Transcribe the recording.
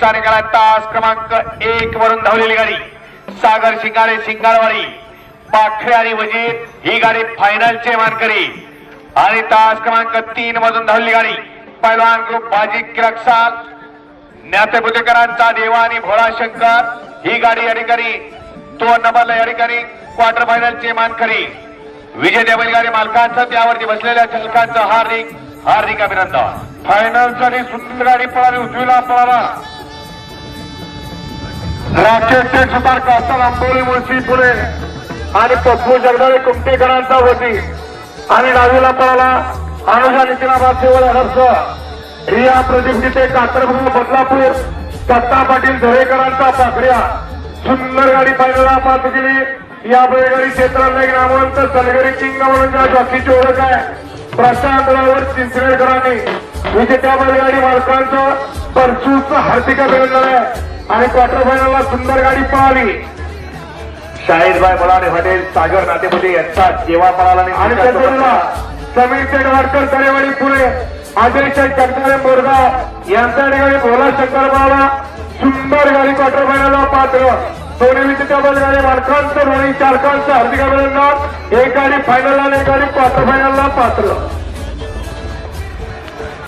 चा निघाला तास क्रमांक एक वरून धावलेली गाडी. सागर शिंगारे शिंगारवाडी. पाखरे आणि वजीर ही गाडी फायनलचे मानकरी. आणि तास क्रमांक तीन मधून धावलेली गाडी. पैलवान ग्रुप बाजी किरकसाल ज्ञातेपुतेकरांचा देवा आणि भोळा शंकर ही गाडी या ठिकाणी दोन नंबरला या ठिकाणी क्वार्टर फायनलचे मानकरी. विजय बैलगाडी मालकांचं त्यावरती बसलेल्या चालकांचं हार्दिक हार्दिक अभिनंदन. फायनलसाठी सुंदर गाडी पळाली उजवीला पळाला. राष्ट्रीय शेख सुतार कास्तार आंबोली मुळशी पुणे. आणि पप्पू जगदाळे कुमटेकरांचा होती आणि डावीला पळाला अनुजा नितीनाबाद सेवळ हर्ष. रिया प्रदीप जिथे बदलापूर. दत्ता पाटील धरेकरांचा पाकड्या सुंदर गाडी पाहिलेला पात्र केली या बैलगाडी क्षेत्रातला एक नामवंत सलगरी किंग म्हणून ज्या जॉकीची ओळख आहे. प्रशांत रावर चिंचणेकरांनी. विजेत्या बैलगाडी मालकांचं परसूचं हार्दिक अभिनंदन आहे. आणि क्वार्टर फायनलला सुंदर गाडी पळाली. शाहीदबाई मुलाने हॉटेल सागर नातेपती यांचा जेव्हा पळाला आणि त्याच्या समीर शेडवाडकर तरेवाडी पुणे अजय शेठ जगदाळे मोरगाव यांच्या ठिकाणी भोला शंकर बाबा. सुंदर गाडी क्वार्टर फायनलला पात्र. सोने विजेत्या बैलगाडी मालकांचं आणि चालकांचं हार्दिक अभिनंदन. एक गाडी फायनलला आणि एक गाडी क्वार्टर फायनलला पात्र.